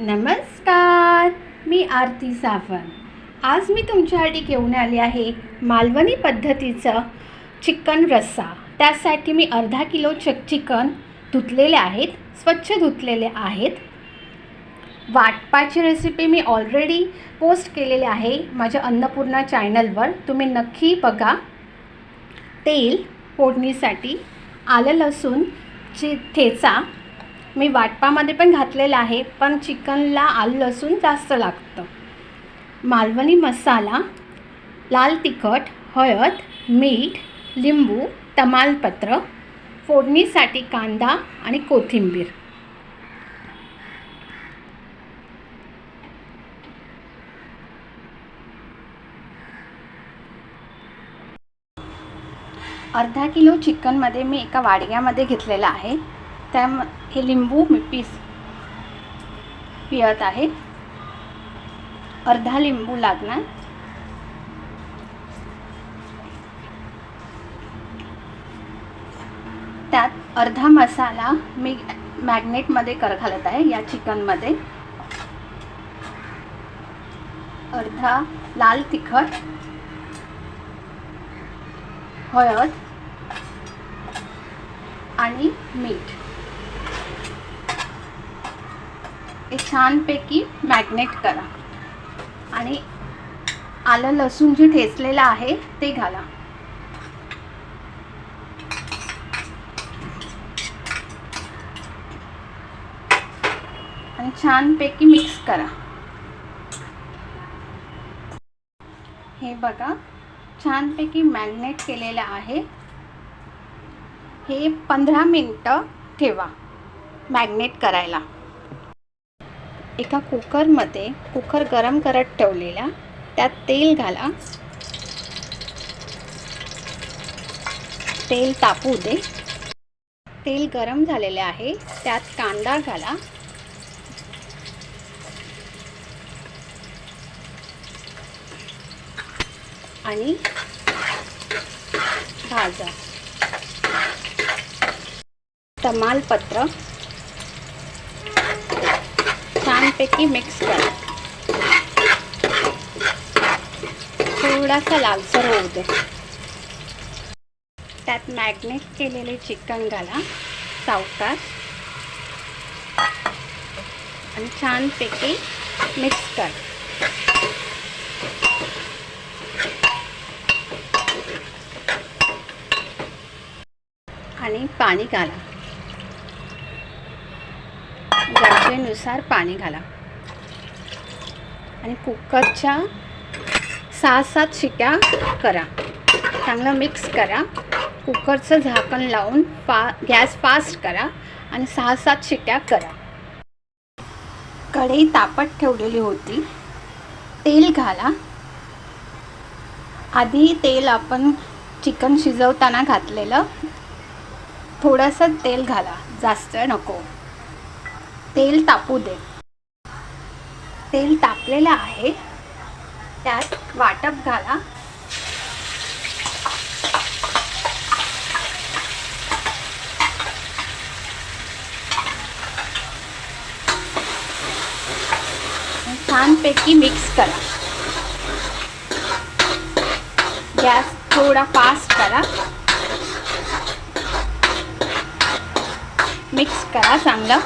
नमस्कार मी आरती सावंत. आज मी तुमच्यासाठी घेऊन आले आहे मालवणी पद्धतीचं चिकन रस्सा. त्यासाठी मी अर्धा किलो चक चिकन धुतलेले आहेत स्वच्छ धुतलेले आहेत. वाटपाची रेसिपी मी ऑलरेडी पोस्ट केलेली आहे माझ्या अन्नपूर्णा चॅनलवर तुम्ही नक्की बघा. तेल फोडणीसाठी आलं लसूण ची ठेचा मी वाटपामध्ये पण घातलेला आहे पण चिकनला आलं लसूण जास्त लागतं. मालवणी मसाला लाल तिखट हळद मीठ लिंबू तमालपत्र फोडणीसाठी कांदा आणि कोथिंबीर. अर्धा किलो चिकनमध्ये मी एका वाडग्यामध्ये घेतलेला आहे. त्या हे लिंबू मी पीस पिळत आहे. अर्धा लिंबू लागणार. त्यात अर्धा मसाला मी मॅग्नेटमध्ये कर घालत आहे या चिकनमध्ये अर्धा लाल तिखट हळद आणि मीठ. हे छानपैकी मॅग्नेट करा. आणि आलं लसूण जे ठेचलेलं आहे ते घाला. आणि छानपैकी मिक्स करा. हे बघा छानपैकी मॅग्नेट केलेलं आहे. हे पंधरा मिनटं ठेवा मॅग्नेट करायला. एका कुकरमध्ये कुकर गरम करत ठेवलेला त्यात तेल घाला. तेल तापू दे. तेल गरम झालेले आहे त्यात कांदा घाला. आणि भाजा. तमालपत्र छानपैकी मिक्स करा. थोडासा लालसर होऊ दे. त्यात मॅग्नेट केलेले चिकन घाला सावकाश आणि छानपैकी मिक्स करा. आणि पाणी घाला. गरजेनुसार पाणी घाला. आणि कुकरच्या सहा सात शिट्या करा. चांगलं मिक्स करा. कुकरचं झाकण लावून पा गॅस फास्ट करा आणि सहा सात शिट्या करा. कढई तापत ठेवलेली होती. तेल घाला. आधी तेल आपण चिकन शिजवताना घातलेलं. थोडंसं तेल घाला. जास्त नको. तेल तापू दे. तेल तापलेलं आहे. त्यात वाटप घाला. छानपैकी मिक्स करा. गॅस थोडा फास्ट करा. मिक्स करा चांगलं.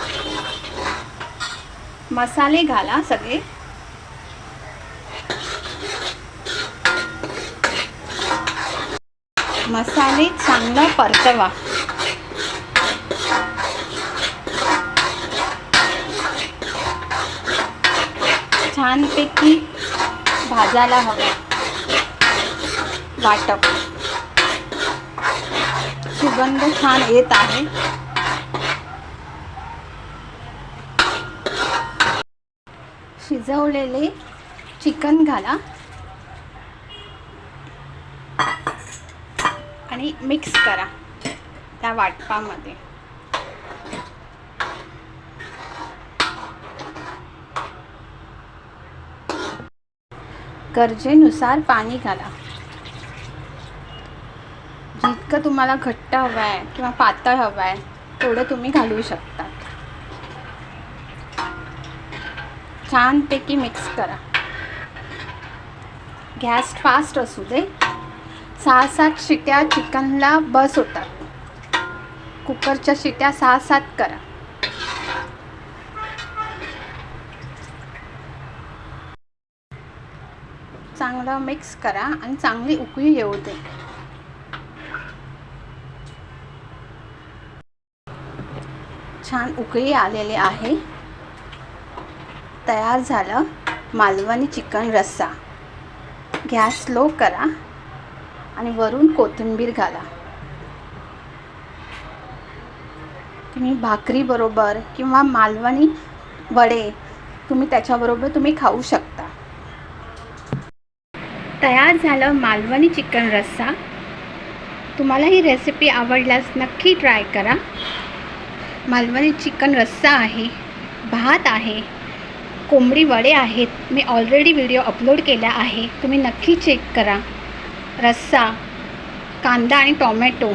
मसाले घाला सगळे. मसाले चांगला परतवा. छानपैकी भाजायला हवं. वाटप. सुगंध छान येत आहे. शिजवलेले चिकन घाला. आणि मिक्स करा त्या वाटपामध्ये. गरजेनुसार पाणी घाला. जितकं तुम्हाला घट्ट हवं आहे किंवा पातळ हवं आहे तेवढं तुम्ही घालू शकता. छानपैकी मिक्स करा. गॅस फास्ट असू दे. सहा सात शिट्या चिकनला बस होतात. कुकरच्या शिट्या सहा सात करा. चांगलं मिक्स करा आणि चांगली उकळी येऊ दे. छान उकळी आलेली आहे. तयार झालं मालवणी चिकन रस्सा. गॅस स्लो करा आणि वरून कोथिंबीर घाला. तुम्ही भाकरीबरोबर किंवा मालवणी वडे तुम्ही त्याच्याबरोबर तुम्ही खाऊ शकता. तयार झालं मालवणी चिकन रस्सा. तुम्हाला ही रेसिपी आवडल्यास नक्की ट्राय करा. मालवणी चिकन रस्सा आहे भात आहे कोंबडी वडे आहेत. मी ऑलरेडी व्हिडिओ अपलोड केला आहे. तुम्ही नक्की चेक करा. रस्सा कांदा आणि टॉमॅटो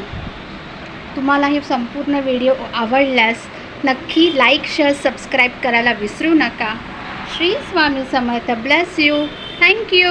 तुम्हाला हे संपूर्ण व्हिडिओ आवडल्यास नक्की लाईक शेअर सबस्क्राईब करायला विसरू नका. Shri Swami Samarth. Bless you thank you